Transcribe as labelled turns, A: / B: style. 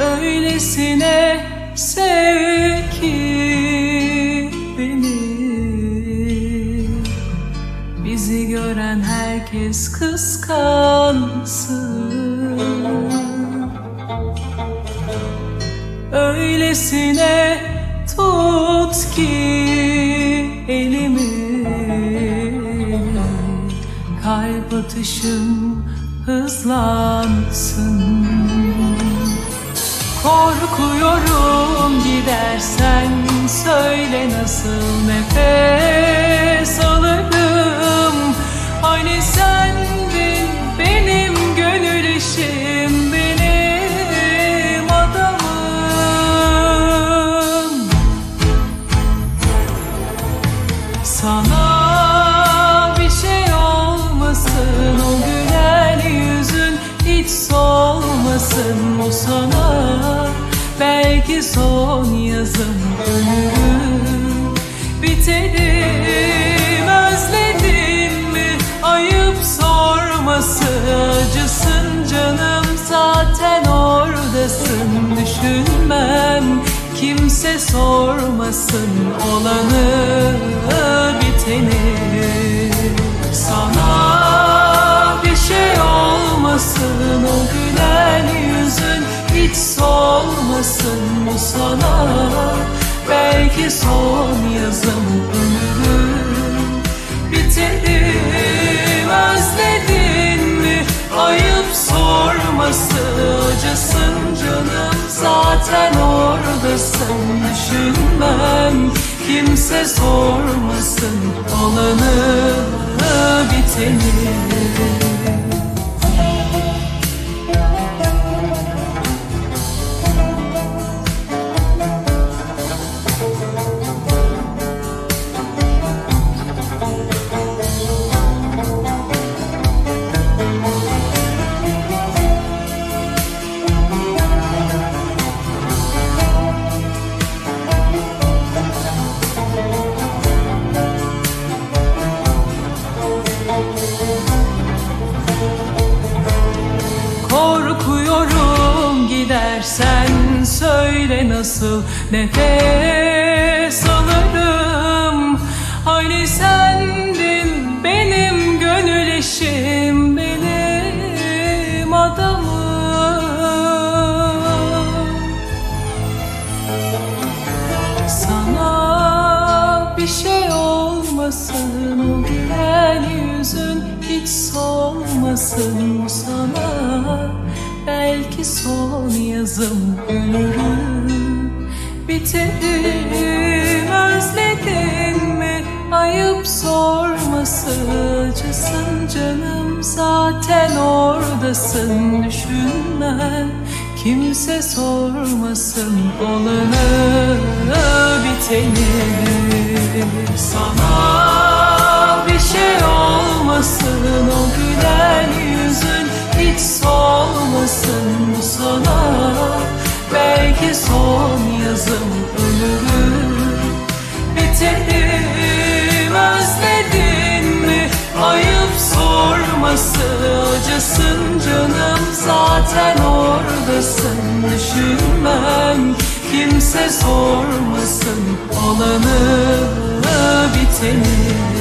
A: Öylesine sev ki beni. Bizi gören herkes kıskansın. Öylesine tut ki elimi. Kalp atışım hızlansın Korkuyorum gidersen. Söyle nasıl nefes alırım? Hani sendin benim gönül işim benim adamım. Sana bir şey olmasın o gülen yüzün hiç solmasın. O sana belki son yazım ölürüm. Biterim özledin mi? Ayıp sorması acısın canım. Zaten oradasın düşünmem. Kimse sormasın olanı solmasın bu sana belki son yazım ömrüm. Biterim özledin mi? Ayıp sorması acısın canım. Zaten oradasın düşünmem. Kimse sormasın olanı biteni nasıl nefes alırım? Hani sendin benim gönül eşim benim adamım. Sana bir şey olmasın o gülen yüzün hiç solmasın. Sana Belki son yazım ölürüm biterim özledin mi? Ayıp sorması acısın canım. Zaten oradasın düşünmem Kimse sormasın olanı biteni Sana bir şey olmasın o gülen yüzün hiç solmasın. Bu sana Belki son yazım ölürüm. Biterim özledin mi? Ayıp sorması acısın canım. Zaten oradasın düşünmem. Kimse sormasın olanı biteni